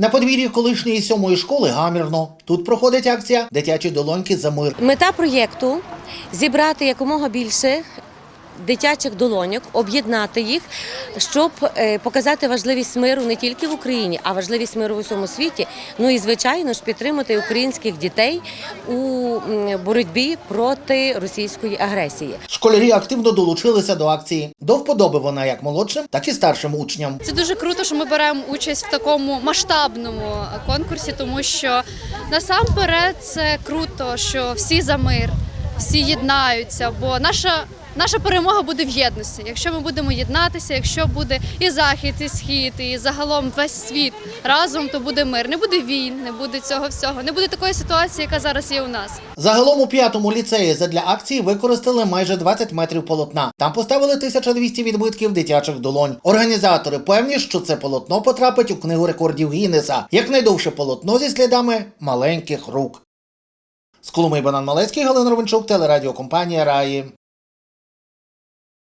На подвір'ї колишньої сьомої школи гамірно. Тут проходить акція Дитячі долоньки за мир. Мета проєкту зібрати якомога більше дитячих долоньок, об'єднати їх, щоб е, показати важливість миру не тільки в Україні, а важливість миру в усьому світі. Ну і звичайно ж підтримати українських дітей у боротьбі проти російської агресії. Школярі активно долучилися до акції. До вподоби вона як молодшим, так і старшим учням. Це дуже круто, що ми беремо участь в такому масштабному конкурсі, тому що насамперед це круто, що всі за мир, всі єднаються, бо наша. Наша перемога буде в єдності. Якщо ми будемо єднатися, якщо буде і захід, і схід, і загалом весь світ разом, то буде мир. Не буде війн, не буде цього всього, не буде такої ситуації, яка зараз є у нас. Загалом у п'ятому ліцеї задля акції використали майже 20 метрів полотна. Там поставили 1200 відбитків дитячих долонь. Організатори певні, що це полотно потрапить у книгу рекордів Гіннеса як найдовше полотно зі слідами маленьких рук. З Коломиї Банан Малецький, Галина Ровенчук, телерадіокомпанія Раї.